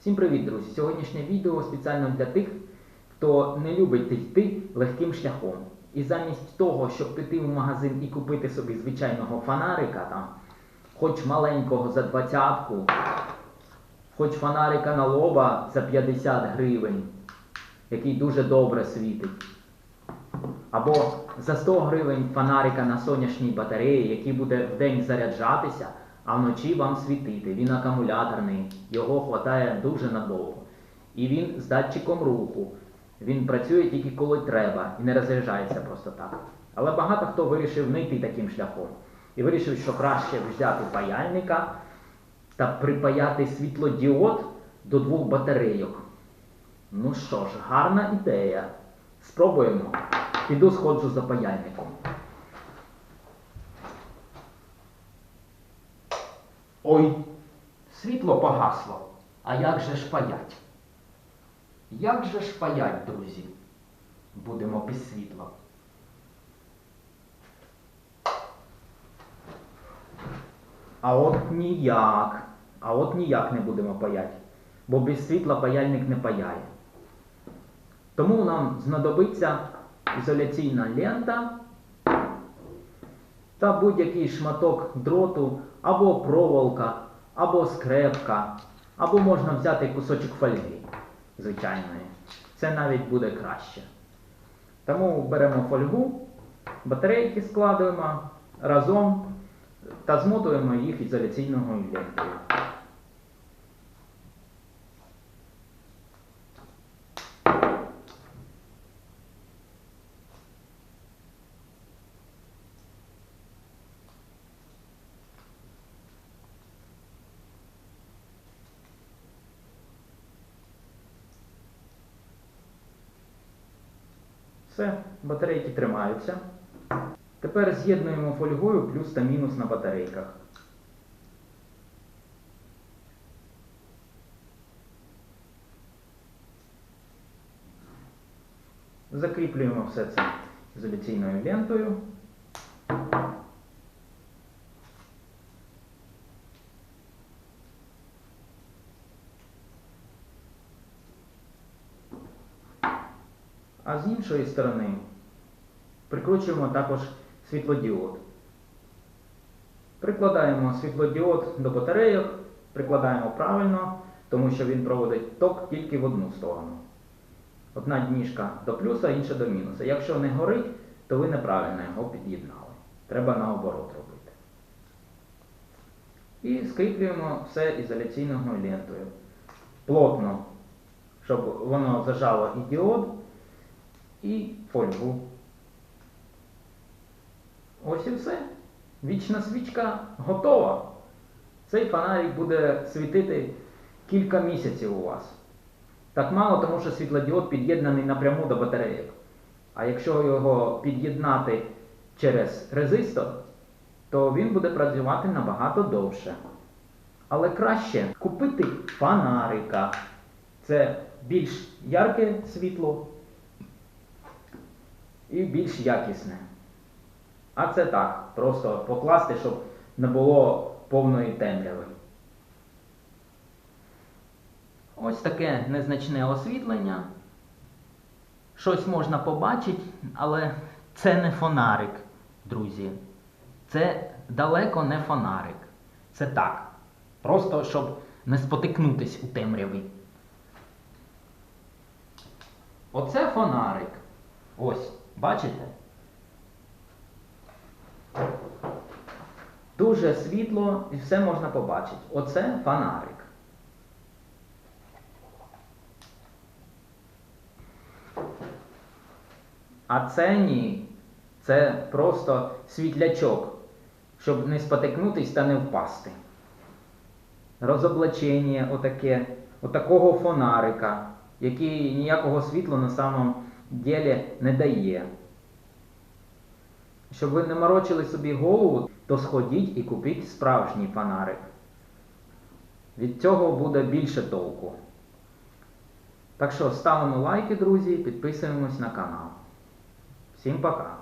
Всім привіт, друзі! Сьогоднішнє відео спеціально для тих, хто не любить йти легким шляхом. І замість того, щоб піти в магазин і купити собі звичайного фонарика, там, хоч маленького за двадцятку, хоч фонарика на лоба за 50 гривень, який дуже добре світить. Або за 100 гривень фонарика на сонячній батареї, який буде вдень заряджатися, а вночі вам світити. Він акумуляторний, його хватає дуже надовго. І він з датчиком руху. Він працює тільки коли треба і не розряджається просто так. Але багато хто вирішив не йти таким шляхом. І вирішив, що краще взяти паяльника та припаяти світлодіод до двох батарейок. Ну що ж, гарна ідея. Спробуємо. Піду сходжу за паяльником. Ой, світло погасло. А як же ж паять? Як же ж паять, друзі? Будемо без світла. А от ніяк. А от ніяк не будемо паять. Бо без світла паяльник не паяє. Тому нам знадобиться ізоляційна лента та будь-який шматок дроту або проволока, або скрепка, або можна взяти кусочок фольги звичайної. Це навіть буде краще. Тому беремо фольгу, батарейки складуємо разом та змотуємо їх ізоляційною лентою. Все, батарейки тримаються. Тепер з'єднуємо фольгою плюс та мінус на батарейках. Закріплюємо все це ізоляційною лентою. А з іншої сторони прикручуємо також світлодіод. Прикладаємо світлодіод до батарейок, прикладаємо правильно, тому що він проводить ток тільки в одну сторону. Одна дніжка до плюса, інша до мінуса. Якщо не горить, то ви неправильно його під'єднали. Треба наоборот робити. І скріплюємо все ізоляційною лентою. Плотно, щоб воно зажало і діод, і фольгу. Ось і все. Вічна свічка готова. Цей фонарик буде світити кілька місяців у вас. Так мало, тому що світлодіод під'єднаний напряму до батарейок. А якщо його під'єднати через резистор, то він буде працювати набагато довше. Але краще купити фонарика. Це більш ярке світло і більш якісне. А це так, просто покласти, щоб не було повної темряви. Ось таке незначне освітлення. Щось можна побачити, але це не фонарик, друзі. Це далеко не фонарик. Це так. Просто щоб не спотикнутись у темряві. Оце фонарик. Ось, бачите? Дуже світло і все можна побачити. Оце фонарик. А це ні. Це просто світлячок, щоб не спотикнутись та не впасти. Розоблачення отаке, отакого фонарика, який ніякого світла на самом ділі не дає. Щоб ви не морочили собі голову, то сходіть і купіть справжній фонарик. Від цього буде більше толку. Так що ставимо лайки, друзі, підписуємось на канал. Всім пока!